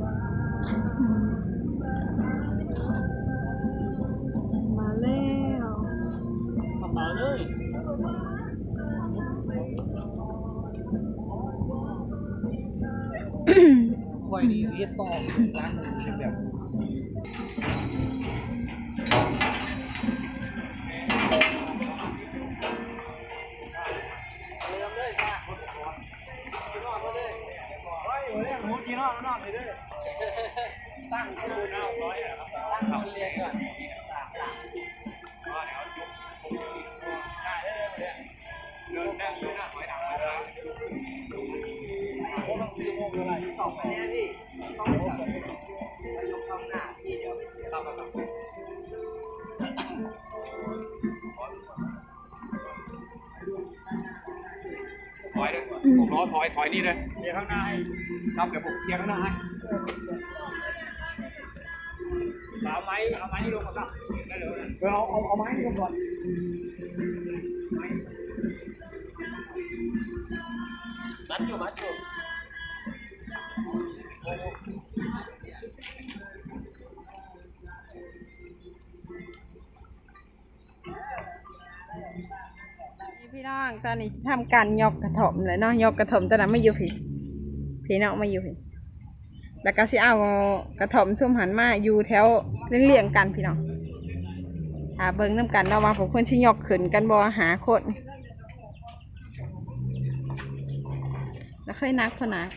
มาแล้วกระเป๋าเลยไว้ดีเรียกต่อล้างมือเป็นแบบ ถอยเลยผมล้อถอยถอยนี่เลยเคลียร์ข้างหน้าให้ครับเดี๋ยวผมเคลียร์ข้างหน้าให้เอาไม้เอาไม้นี่ลงก่อนป่ะได้เลยเออเอาเอาเอาไม้นี่ลงก่อนมัดอยู่มัดอยู่ พี่น้องตอนนี้ทำการยกกระถมเลยเนาะยกกระถมตอนนั้นไม่อยู่พี่พี่น้องไม่อยู่พี่แล้วก็สิเอากระถมทุ่มหันมาอยู่แถวเลี่ยงๆกันพี่น้องหาเบิ้งน้ำกันเนาะว่าผมคนที่ยกขึ้นกันบ่หาคนแล้วค่อยนักพอนัก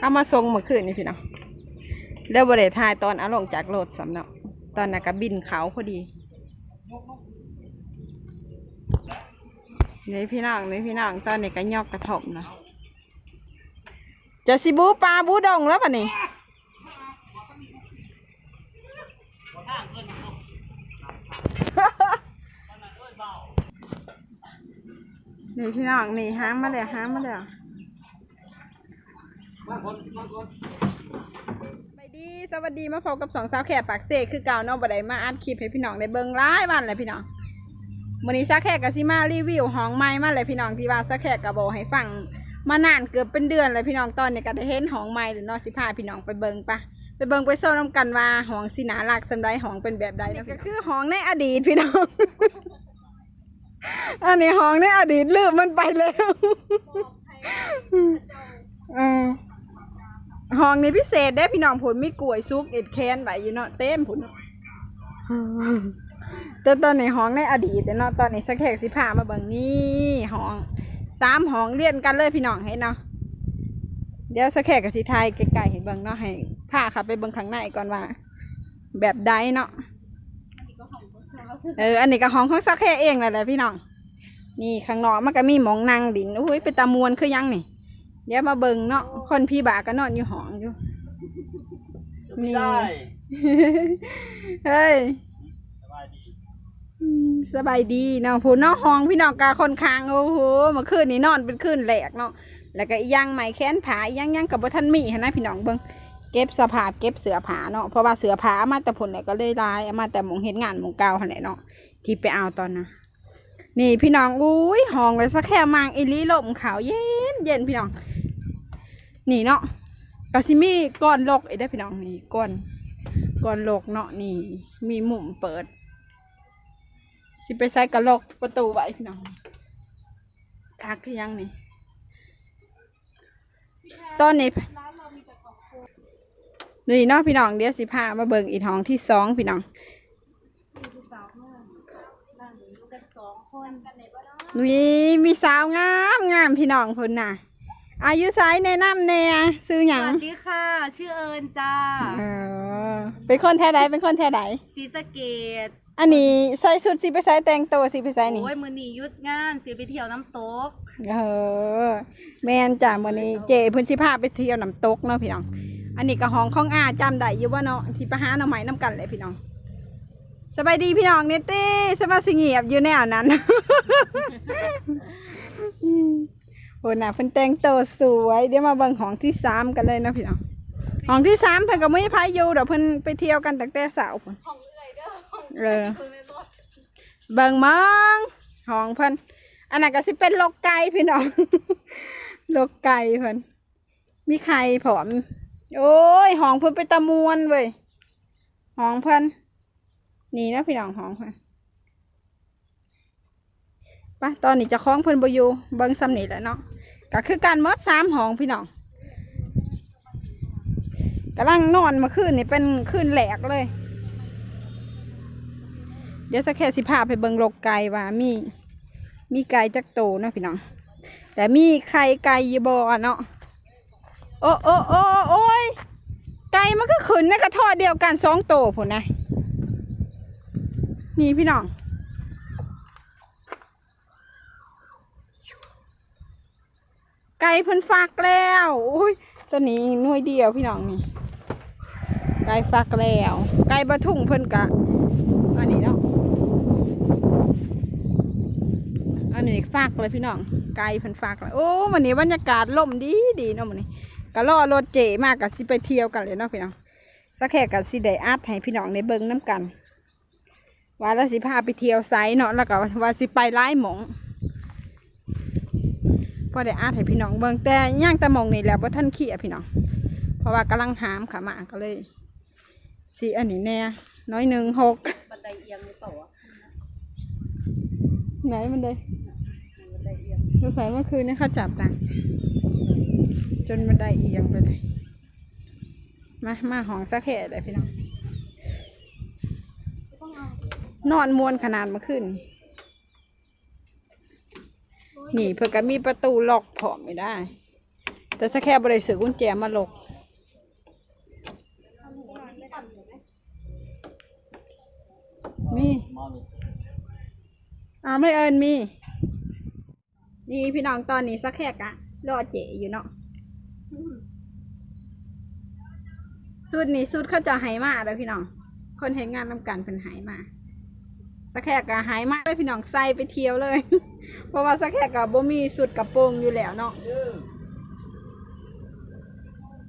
เอามาทรงเมื่อคืนนี่พี่น้องแล้วบริทายตอนเอาลงจากรถสำเนาะตอนนักบินเขาพอดีนี่พี่น้องนี่พี่น้องตอนนี้ก็ยอกกระถมนะจะสิบูปลาบูดองแล้วปะนี่นี่พี่น้องนี่ห้างมาแล้วห้างมาแล้ว ไปดีสวัสดีมาพบกับสองสาวแขกปากเสกคือเก่าเนาะบัดใดมาอัดคลิปให้พี่น้องได้เบิ่งร้ายวันเลยพี่น้องวันนี้ซักแขกกับซิมารีวิวห้องไม้มาเลยพี่น้องที่ว่าซักแขกกับบอกให้ฟังมานานเกือบเป็นเดือนเลยพี่น้องตอนนี้ก็ได้เห็นห้องไม้หรือนอสิพาพี่น้องไปเบิงปะไปเบิงไปโซนน้ำกันว่าห้องสินาลักสำไรห้องเป็นแบบใดนะก็คือห้องในอดีตพี่น้อง อันนี้ห้องในอดีตลืมมันไปแล้วเออ ห้องนี้พิเศษได้พี่น้องผลมีกล้วยซุกเอ็ดแคนไว้อยู่เนาะเต็มผลแต่ตอนในห้องในอดีตเนาะตอนในสักแขกสิพามาเบิ่งนี่ห้องสามห้องเรียนกันเลยพี่น้องให้เนาะเดี๋ยวสักแขกกับสิไทยไกลๆให้เบิ่งเนาะให้พาขับไปเบิ่งข้างในก่อนว่า แบบใดเนาะเอออันนี้ก็ห้องของสักแขกเองแหละแหละพี่น้องนี่ข้างนอกมันก็มีหมองนางดินอุ้ยเป็นตามวนคือยังนี่ เดี๋ยวมาเบิ่งเนาะคนพี่บาก็นอนอยู่ห้องอยู่นี่ได้เฮ้ยสบายดีอืมสบายดีเนาะผู้น้องห้องพี่น้องกาคนคางโอ้โหเมื่อคืนนี้นอนเป็นคืนแหลกเนาะแล้วก็อีหยังไหมแค้นผาอีหยังหยังกับบ่ทันมีหั้นนะพี่น้องเบิ่งเก็บสภาพเก็บเสือผาเนาะเพราะว่าเสือผาเอามาแต่ผลไหนก็เลยลายเอามาแต่หมองเฮ็ดงานหมองเก่าหั่นแหละเนาะที่ไปเอาตอนนะนี่พี่น้องอุ้ยห้องไว้สักแค่มางอีหลีลมขาวเย็นเย็นพี่น้อง นี่เนาะกะสิมีก้อนโลกไอ้ได้พี่น้องนี่ก้อนก้อนโลกเนาะนี่ มีมุมเปิด สิไปใส่กระโหลกประตูไว้พี่น้องทักที่ยังนี่ตอนนี้นี่เนาะพี่น้องเดี๋ยวสิพามาเบิ่งอีกห้องที่สองพี่น้องนี่มีสาวงามงามพี่น้องพุ่นน่ะ อายุไซแนะนำแน่ซื้อหสยังวัสดีค่ะ ชื่อเอิญจ้าเออเป็นคนแท้ใดเป็นคนแท้ใดศรีสะเกดอันนี้ใส่ชุดสิไปใส่แต่งตัวสิไปใส่นี่ โอ้ยมือนีหยุดงานสิไปเที่ยวน้ำตก เออแม่นจ้ะวันนี้เจเพิ่นสิพาไปเที่ยวน้ำตกเนาะพี่น้อง อันนี้ก็ห้องของอาจำได้อยู่ว่าเนาะที่ไปหาหน่อไม้น้ำกันเลยพี่น้องสบายดีพี่น้องเนตตี้สบายสิเงียบอยู่แนวนั้น อืมโหน่ะเพิ่นแต่งตัวสวย เดี๋ยวมาเบิ่งห้องที่สามกันเลยเนาะพี่น้องห้องที่สามเพิ่นก็ไม่พายอยู่เดี๋ยวเพิ่นไปเที่ยวกันตั้งแต่สาวพุ่นห้องเอื่อยเด้อห้องเออคือไม่รถเบิ่งมองห้องเพิ่นอันนั้นก็สิเป็นโลกไก่พี่น้องโลกไก่เพิ่นมีไข่ผอม โอ้ยห้องเพิ่นไปตะมวนเว้ยห้องเพิ่นนี่นะพี่น้องห้องเพิ่นไปตอนนี้จะคล้องเพิ่นบอยู่เบิ่งซ้ำนี่แหละเนาะก็คือการมดสามห้องพี่น้องกำลังนอนมื่อคืนนี่เป็นคืนแหลกเลย เดี๋ยวสักแค่สิพาไปเบิ่งโลกไก่ว่ามี มีไก่จักโตเนาะพี่น้องแต่มีไข่ไก่ยีบอเนาะโอ้โอ้โอ้โอ้ยไก่มันก็ขึ้นในกระทอเดียวกันสองโตผุนนะนี่พี่น้อง ไก่เพิ่นฟักแล้วอุ้ยตัวนี้น่วยเดียวพี่น้องนี่ไก่ฟักแล้ว ไก่บะทุ่งเพิ่นกะอันนี้เนาะอันนี้ฝากเลยพี่น้องไกลเพิ่นฝากเลยโอ้วันนี้บรรยากาศล่มดีดีเนาะวันนี้ก็รอรถเจมากกับสิไปเที่ยวกันเลยเนาะพี่น้องสักแค่กับสิได้อัดให้พี่น้องในเบิ้งน้ำกันว่าล้วสิพาไปเที่ยวไซเนาะแล้วก็ว่าสิไปไล่หมอง พอได้อัดให้พี่น้องเบิ้งแต่ย่างแต่มองนี่แล้วว่าท่านขี้อะพี่น้อง เพราะว่ากำลังหามขามาก็เลยสิอันนี้แน่น้อยหนึ่งหกบันไดเอียงหรือเปล่าไหนมันเลยบันไดเอียงเราใส่เมื่อคืนนี่เขาจับนะจนบันไดเอียงไปเลยมามาห้องสักแค่เลยพี่น้อง นอนมวนขนาดมื่อคืน นี่เพื่อก็มีประตูล็อกพอไม่ได้ แต่สักแค่บริสุทธิ์กุญแจมาล็อกมีอ่าไม่เอินมี นี่พี่น้องตอนนี้สักแค่กะรอเจอยู่เนาะสูตรนี้สูตรเขาจะหายมาเลยพี่น้อง คนเห็นงานนำกันเป็นหายมา สักแค่กะหายมากเลยพี่น้องใส่ไปเที่ยวเลย เพราะว่าสักแค่กะบ่มีสุดกระโปรงอยู่แล้วเนาะ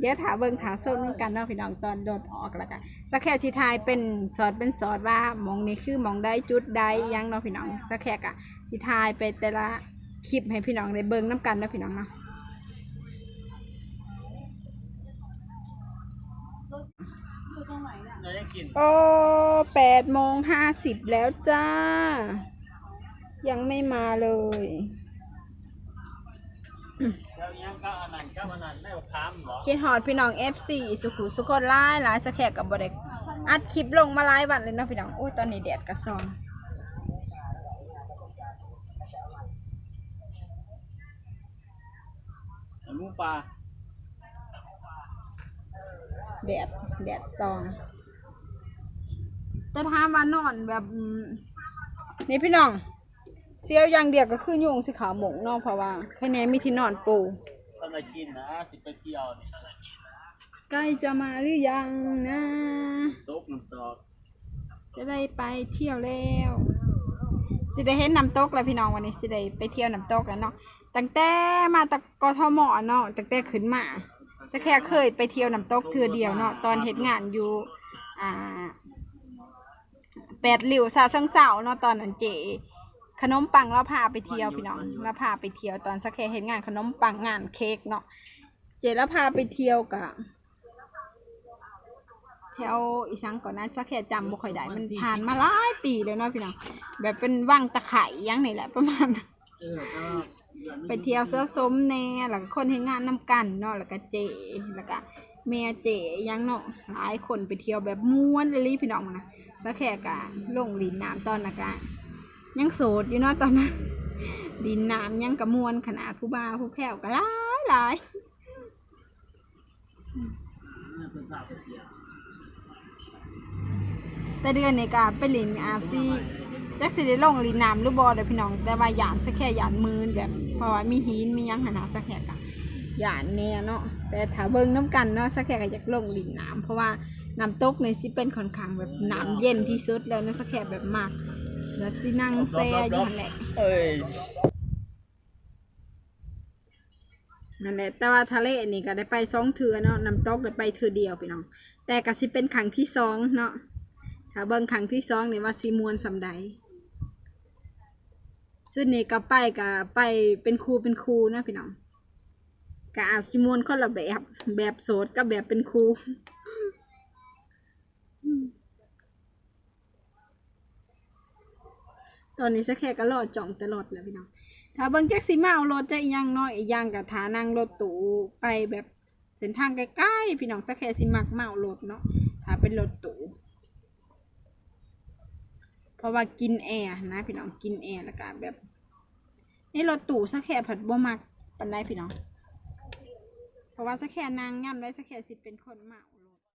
เดี๋ยวถาเบิ่งถาส้นนำกันเนาะพี่น้องตอนโดดออกแล้วกันสักแค่ที่ทายเป็นสอดเป็นสอดว่าหมองนี้คือหมองได้จุดใดยังเนาะพี่น้องสักแค่กะที่ทายไปแต่ละคลิปให้พี่น้องได้เบิ่งน้ำกันเนาะพี่น้องเนาะ อยู่ตรงไหนน่ะ เรายังกิน โอ้แปดโมงห้าสิบแล้วจ้า ยังไม่มาเลยแล้วยังก็อันนั้นก็อันนั้นไม่ว่าค้ามเหรอคิดฮอดพี่น้อง F4 สุขุสุขคนร้ายหลายสะแขกกับบเด็กอัดคลิปลงมาหลายวันเลยเนาะพี่น้อง โอ้ยตอนนี้แดดกระซองหมูปลาแดดแดดซอง แต่ถ้ามานอนแบบอืมนี่พี่น้องเสียวอย่างเดียวก็คือยุงสิขาวหมงเนาะเพราะว่าแค่นี้มีที่นอนปูตอนไหนกินนะสิไปเที่ยวนี่ใกล้จะมาหรือยังนะ ตกน้ำตกจะได้ไปเที่ยวแล้วสิได้เห็นน้ำตกแล้วพี่น้องวันนี้สิได้ไปเที่ยวน้ำตกแล้วเนาะตั้งแต่มาตะกทมเนาะตั้งแต่ขึ้นมาจะแค่เคยไปเที่ยวน้ำตกเทือเดียวเนาะตอนเฮ็ดงานอยู่อ่า แปดหลิวซาเซิงเสาเนาะตอนนั้นเจ ขนมปังเราพาไปเที่ยวพี่น้องเราพาไปเที่ยวตอนสักแค่เห็นงานขนมปังงานเค้กเนาะเจแล้วพาไปเที่ยวกะแถวอีสังก่อนนะสักแค่จำบ่ค่อยได้มันผ่านมาหลายปีแล้วเนาะพี่น้องแบบเป็นว่างตะไคร่ยังนี่แหละประมาณนั้นเออก็ไปเที่ยวเสื้อสมแน่แล้วก็คนเห็นงานนำกันเนาะแล้วก็เจแล้วก็เมียเจยังเนาะหลายคนไปเที่ยวแบบม้วนเลยลิพี่น้องมานะ สักแค่กะลงดินน้ำตอนนะกะยังโสดอยู่เนาะตอนนั้น ดินน้ำยังกระมวนขนาดผู้บ่าวผู้แพ้วก็หลายหลายแต่เดือนในก็ไปลินอาซีจักสิได้ลงลินน้ำหรือบอเด้อพี่น้อง แต่ว่าหยานสักแค่หยานมืนแบบเพราะว่ามีหินมียังหนนาสักแค่กะหยานเนี่ยเนาะแต่ถ้าเบิ่งน้ำกันเนาะสักแค่ก็อยากลงลินน้ำเพราะว่า น้ำตกในสิเป็นค่อนข้างแบบน้ำเย็นที่สุดแล้วนะสักแค่แบบมากแบบสินั่งแซ่อยู่นั่นแหละเอ้ยนั่นแหละแต่ว่าทะเลนี่ก็ได้ไปสองเทือเนาะน้ำตกได้ไปเทือเดียวพี่น้องแต่ก็สิเป็นครั้งที่สองเนาะถ้าเบิ่งครั้งที่สองนี่ว่าสิมวนสำใดซึ่งนี่ก็ไปก็ไปเป็นครูเป็นครูนะพี่น้องกอาจสิมวนคนละแบบแบบโสดกับแบบเป็นครู ตอนนี้สักแค่ก็รอจ่องตลอดเลยพี่น้องชาเบิ้งแจ็คสีมาเอารถจะอีหยังน้อยอีหยังกับฐานั่งรถตู้ไปแบบเส้นทางใกล้ๆพี่น้องสักแค่สิมักเมารถเนาะถ้าเป็นรถตู้เพราะว่ากินแอร์นะพี่น้องกินแอร์แล้วก็แบบในรถตู้สักแค่ผัดบ่มักปันได้พี่น้อง เพราะว่าสักแค่นางย่ำไว้สักแค่สิเป็นคนเมา